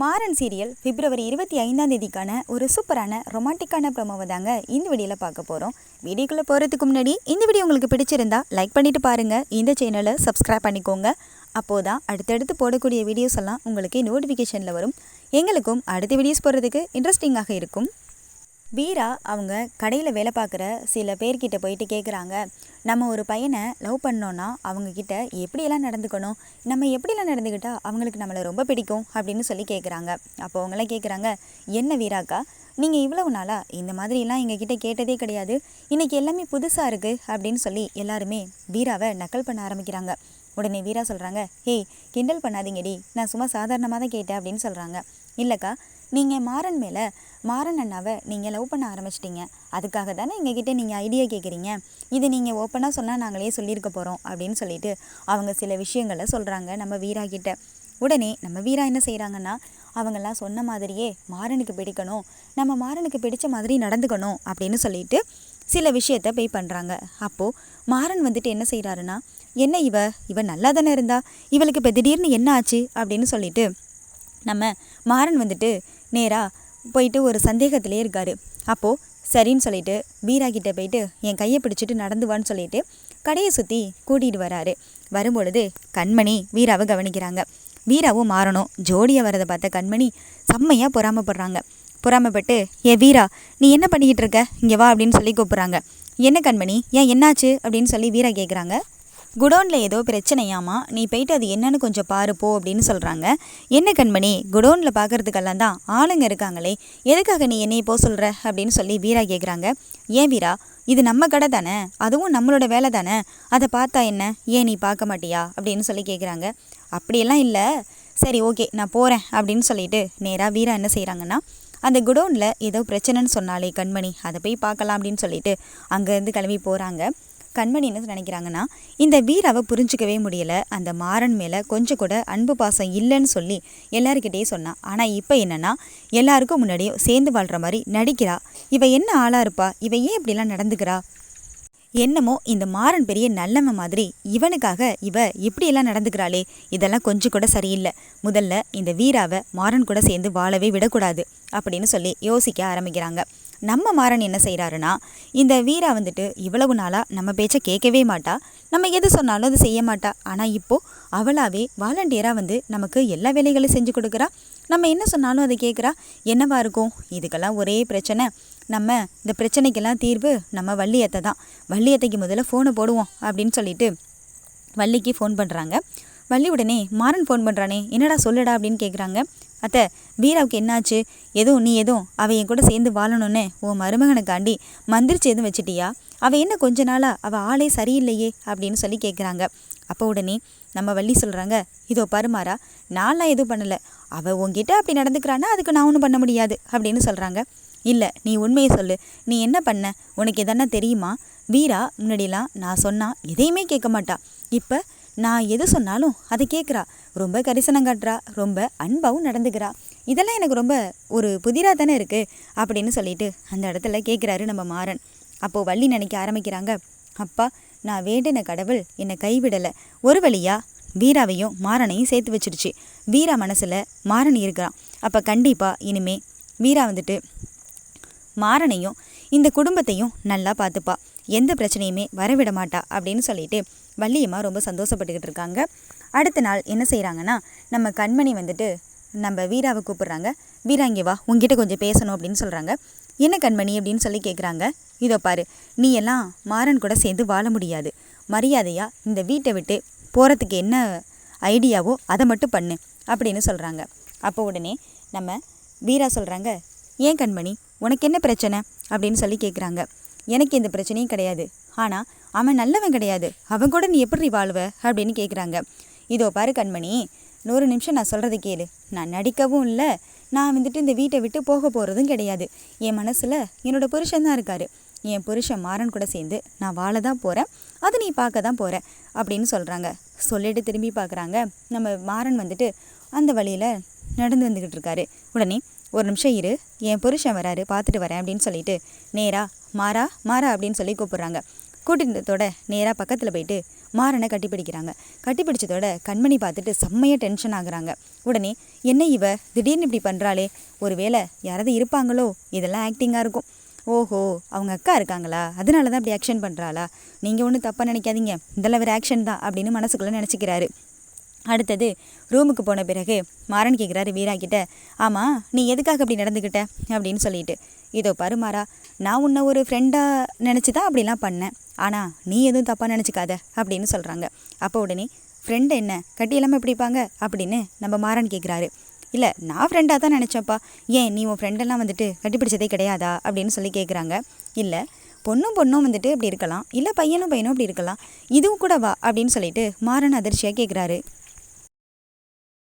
Maran serial பிப்ரவரி இருபத்தி ஐந்தாம் தேதிக்கான ஒரு சூப்பரான ரொமான்டிக்கான ப்ரோமோவை தாங்க இந்த வீடியோவில் பார்க்க போகிறோம் வீடியோக்குள்ளே போகிறதுக்கு முன்னாடி இந்த வீடியோ உங்களுக்கு பிடிச்சிருந்தா லைக் பண்ணிட்டு பாருங்கள் இந்த சேனலை சப்ஸ்கிரைப் பண்ணிக்கோங்க. அப்போது தான் அடுத்தடுத்து போடக்கூடிய வீடியோஸ் எல்லாம் உங்களுக்கு நோட்டிஃபிகேஷனில் வரும். எங்களுக்கும் அடுத்த வீடியோஸ் போடுறதுக்கு இன்ட்ரெஸ்டிங்காக இருக்கும். வீரா அவங்க கடையில் வேலை பார்க்குற சில பேர்கிட்ட போயிட்டு கேட்குறாங்க நம்ம ஒரு பையனை லவ் பண்ணோன்னா அவங்கக்கிட்ட எப்படியெல்லாம் நடந்துக்கணும்? நம்ம எப்படியெல்லாம் நடந்துக்கிட்டால் அவங்களுக்கு நம்மளை ரொம்ப பிடிக்கும்? அப்படின்னு சொல்லி கேட்குறாங்க அப்போ அவங்களாம் கேட்குறாங்க என்ன வீராக்கா நீங்கள் இவ்வளவு நாளாக இந்த மாதிரிலாம் எங்ககிட்ட கேட்டதே கிடையாது. இன்றைக்கி எல்லாமே புதுசாக இருக்குது அப்படின்னு சொல்லி எல்லாருமே வீராவை நக்கல் பண்ண ஆரம்பிக்கிறாங்க. உடனே வீரா சொல்கிறாங்க ஹேய் கிண்டல் பண்ணாதீங்கடி. நான் சும்மா சாதாரணமாக தான் கேட்டேன் அப்படின்னு சொல்கிறாங்க இல்லைக்கா நீங்கள் மாறன் மேலே மாறன் அண்ணாவை நீங்கள் லவ் பண்ண ஆரம்பிச்சிட்டிங்க. அதுக்காக தானே எங்ககிட்ட நீங்கள் ஐடியா கேட்குறீங்க இது நீங்கள் ஓப்பனாக சொன்னால் நாங்களே சொல்லியிருக்க போகிறோம் அப்படின்னு சொல்லிட்டு அவங்க சில விஷயங்களை சொல்கிறாங்க நம்ம வீரா கிட்ட. உடனே நம்ம வீரா என்ன செய்கிறாங்கன்னா அவங்கெல்லாம் சொன்ன மாதிரியே மாறனுக்கு பிடிக்கணும் நம்ம மாறனுக்கு பிடிச்ச மாதிரி நடந்துக்கணும் அப்படின்னு சொல்லிட்டு சில விஷயத்த போய் பண்ணுறாங்க அப்போது மாறன் வந்துட்டு என்ன செய்கிறாருன்னா என்ன இவ? இவ நல்லா தானே இருந்தா இவளுக்கு இப்போ திடீர்னு என்ன ஆச்சு அப்படின்னு சொல்லிட்டு நம்ம மாறன் வந்துட்டு நேராக போயிட்டு ஒரு சந்தேகத்திலே இருக்கார். அப்போது சரின்னு சொல்லிட்டு வீராகிட்ட போயிட்டு என் கையை பிடிச்சிட்டு நடந்துவான்னு சொல்லிட்டு கடையை சுற்றி கூட்டிகிட்டு வராரு. வரும்பொழுது கண்மணி வீராவை கவனிக்கிறாங்க. வீராவும் மாறணும். ஜோடியாக வரதை பார்த்த கண்மணி செம்மையாக பொறாமப்படுறாங்க. பொறாமப்பட்டு ஏ வீரா நீ என்ன பண்ணிக்கிட்டு இருக்க? இங்கே வா அப்படின்னு சொல்லி கூப்பிட்றாங்க. என்ன கண்மணி? ஏன் என்னாச்சு? அப்படின்னு சொல்லி வீரா கேட்குறாங்க குடோனில் ஏதோ பிரச்சனையாமா நீ போயிட்டு அது என்னன்னு கொஞ்சம் பாரு போ அப்படின்னு சொல்கிறாங்க என்ன கண்மணி குடோனில் பார்க்கறதுக்கெல்லாம் தான் ஆளுங்க இருக்காங்களே. எதுக்காக நீ என்னையை போக சொல்கிற அப்படின்னு சொல்லி வீரா கேட்குறாங்க ஏன் வீரா? இது நம்ம கடை தானே? அதுவும் நம்மளோட வேலை தானே? அதை பார்த்தா என்ன? ஏன் நீ பார்க்க மாட்டியா? அப்படின்னு சொல்லி கேட்குறாங்க அப்படியெல்லாம் இல்லை. சரி ஓகே நான் போகிறேன் அப்படின்னு சொல்லிட்டு நேராக வீரா என்ன செய்கிறாங்கன்னா அந்த குடோனில் ஏதோ பிரச்சனைன்னு சொன்னாலே கண்மணி அதை போய் பார்க்கலாம் அப்படின்னு சொல்லிட்டு அங்கேருந்து கிளம்பி போகிறாங்க கண்மணி என்ன நினைக்கிறாங்கன்னா இந்த வீராவை புரிஞ்சுக்கவே முடியலை. அந்த மாறன் மேலே கொஞ்சம் கூட அன்பு பாசம் இல்லைன்னு சொல்லி எல்லாருக்கிட்டே சொன்னான் ஆனால் இப்போ என்னென்னா எல்லாருக்கும் முன்னாடியும் சேர்ந்து வாழ்கிற மாதிரி நடிக்கிறா. இவ என்ன ஆளாக இருப்பா? இவ ஏன் இப்படிலாம் நடந்துக்கிறா? என்னமோ இந்த மாறன் பெரிய நல்லவன் மாதிரி இவனுக்காக இவ இப்படியெல்லாம் நடந்துக்கிறாளே. இதெல்லாம் கொஞ்சம் கூட சரியில்லை. முதல்ல இந்த வீராவை மாறன் கூட சேர்ந்து வாழவே விடக்கூடாது அப்படின்னு சொல்லி யோசிக்க ஆரம்பிக்கிறாங்க. நம்ம மாறன் என்ன செய்கிறாருன்னா இந்த வீரா வந்துட்டு இவ்வளவு நாளாக நம்ம பேச்சை கேட்கவே மாட்டா. நம்ம எது சொன்னாலும் அது செய்ய மாட்டா. ஆனால் இப்போது அவளாவே வாலண்டியராக வந்து நமக்கு எல்லா வேலைகளும் செஞ்சு கொடுக்குறா. நம்ம என்ன சொன்னாலும் அதை கேட்குறா. என்னவா இருக்கும்? இதுக்கெல்லாம் ஒரே பிரச்சனை. நம்ம இந்த பிரச்சனைக்கெல்லாம் தீர்வு நம்ம வள்ளியத்தை தான். வள்ளியத்தைக்கு முதல்ல ஃபோனை போடுவோம் அப்படின்னு சொல்லிட்டு வள்ளிக்கு ஃபோன் பண்ணுறாங்க வள்ளி உடனே மாறன் ஃபோன் பண்ணுறானே என்னடா சொல்லுடா? அப்படின்னு கேட்குறாங்க அத்தை வீராவுக்கு என்னாச்சு? எதுவும் நீ எதுவும் அவள் என் கூட சேர்ந்து வாழணும்னு உன் மருமகனுக்காண்டி மந்திரிச்சு எதுவும் வச்சிட்டியா? அவள் என்ன கொஞ்ச நாளாக அவள் ஆளே சரியில்லையே அப்படின்னு சொல்லி கேட்குறாங்க அப்போ உடனே நம்ம வள்ளி சொல்கிறாங்க இதோ பருமாறா நான்லாம் எதுவும் பண்ணலை. அவள் உங்ககிட்ட அப்படி நடந்துக்கிறான்னா அதுக்கு நான் ஒன்றும் பண்ண முடியாது அப்படின்னு சொல்கிறாங்க இல்லை நீ உண்மையை சொல்லு. நீ என்ன பண்ண? உனக்கு எதனா தெரியுமா? வீரா முன்னாடிலாம் நான் சொன்னால் எதையுமே கேட்க மாட்டா. இப்போ நான் எது சொன்னாலும் அதை கேட்குறா. ரொம்ப கரிசனம் காட்டுறா. ரொம்ப அன்பாகவும் நடந்துக்கிறா. இதெல்லாம் எனக்கு ரொம்ப ஒரு புதிராக தானே இருக்குது அப்படின்னு சொல்லிட்டு அந்த இடத்துல கேட்குறாரு நம்ம மாறன். அப்போது வள்ளி நினைக்க ஆரம்பிக்கிறாங்க. அப்பா நான் வேண்டின கடவுள் என்னை கைவிடலை. ஒரு வழியாக வீராவையும் மாறனையும் சேர்த்து வச்சிருச்சு வீரா மனசில் மாறன் இருக்கிறான். அப்போ கண்டிப்பாக இனிமே வீரா வந்துட்டு மாறனையும் இந்த குடும்பத்தையும் நல்லா பார்த்துப்பா. எந்த பிரச்சனையுமே வரவிட மாட்டா அப்படின்னு சொல்லிட்டு வள்ளியம்மா ரொம்ப சந்தோஷப்பட்டுக்கிட்டு இருக்காங்க. அடுத்த நாள் என்ன செய்கிறாங்கன்னா நம்ம கண்மணி வந்துட்டு நம்ம வீராவை கூப்பிட்றாங்க. வீரா இங்கே வா. உங்ககிட்ட கொஞ்சம் பேசணும் அப்படின்னு சொல்கிறாங்க என்ன கண்மணி? அப்படின்னு சொல்லி கேட்குறாங்க இதோ பாரு. நீ எல்லாம் மாறன் கூட சேர்ந்து வாழ முடியாது. மரியாதையாக இந்த வீட்டை விட்டு போகிறதுக்கு என்ன ஐடியாவோ அதை மட்டும் பண்ணு அப்படின்னு சொல்கிறாங்க அப்போ உடனே நம்ம வீரா சொல்கிறாங்க ஏன் கண்மணி? உனக்கு என்ன பிரச்சனை? அப்படின்னு சொல்லி கேட்குறாங்க எனக்கு எந்த பிரச்சனையும் கிடையாது. ஆனால் அவன் நல்லவன் கிடையாது. அவன் கூட நீ எப்படி வாழ்வ? அப்படின்னு கேட்குறாங்க இதோ பாரு கண்மணி நூறு நிமிஷம் நான் சொல்கிறது கேளு. நான் நடிக்கவும் இல்லை. நான் வந்துட்டு இந்த வீட்டை விட்டு போக போகிறதும் கிடையாது. என் மனசில் என்னோடய புருஷன் தான் இருக்கார். என் புருஷன் மாறன் கூட சேர்ந்து நான் வாழ தான் போகிறேன் அது நீ பார்க்க தான் போகிற அப்படின்னு சொல்கிறாங்க சொல்லிட்டு திரும்பி பார்க்குறாங்க நம்ம மாறன் வந்துட்டு அந்த வழியில் நடந்து வந்துக்கிட்டு இருக்காரு. உடனே ஒரு நிமிஷம் இரு. என் புருஷன் வராரு. பார்த்துட்டு வரேன் அப்படின்னு சொல்லிட்டு நேராக மாறா மாறா அப்படின்னு சொல்லி கூப்பிட்றாங்க. கூட்டினத்தோட நேராக பக்கத்தில் போயிட்டு மாறனை கட்டிப்பிடிக்கிறாங்க கட்டிப்பிடிச்சதோட கண்மணி பார்த்துட்டு செம்மையாக டென்ஷன் ஆகுறாங்க. உடனே என்ன இவ? திடீர்னு இப்படி பண்ணுறாளே ஒருவேளை யாராவது இருப்பாங்களோ? இதெல்லாம் ஆக்டிங்காக இருக்கும். ஓஹோ அவங்க அக்கா இருக்காங்களா? அதனால தான் அப்படி ஆக்ஷன் பண்ணுறாளா நீங்கள் ஒன்றும் தப்பாக நினைக்காதீங்க. இதெல்லாம் ஒரு ஆக்ஷன் தான் அப்படின்னு மனசுக்குள்ளே நினச்சிக்கிறாரு. அடுத்தது ரூமுக்கு போன பிறகு மாறன் கேட்குறாரு வீரா கிட்ட ஆமாம் நீ எதுக்காக அப்படி நடந்துக்கிட்ட அப்படின்னு சொல்லிட்டு இதோ பருமாறா நான் உன்னை ஒரு ஃப்ரெண்டாக நினச்சி தான் அப்படிலாம் பண்ணேன். ஆனால் நீ எதுவும் தப்பாக நினச்சிக்காத அப்படின்னு சொல்கிறாங்க அப்போ உடனே ஃப்ரெண்டு என்ன? கட்டி இல்லாமல் பிடிப்பாங்க அப்படின்னு நம்ம மாறன் கேட்குறாரு இல்லை நான் ஃப்ரெண்டாக தான் நினச்சேன்ப்பா. ஏன் நீ உன் ஃப்ரெண்டெல்லாம் வந்துட்டு கட்டிப்பிடிச்சதே கிடையாதா? அப்படின்னு சொல்லி கேட்குறாங்க இல்லை பொண்ணும் பொண்ணும் வந்துட்டு இப்படி இருக்கலாம். இல்லை பையனும் பையனும் இப்படி இருக்கலாம். இதுவும் கூட வா அப்படின்னு சொல்லிட்டு மாறன் அதிர்ச்சியாக கேட்குறாரு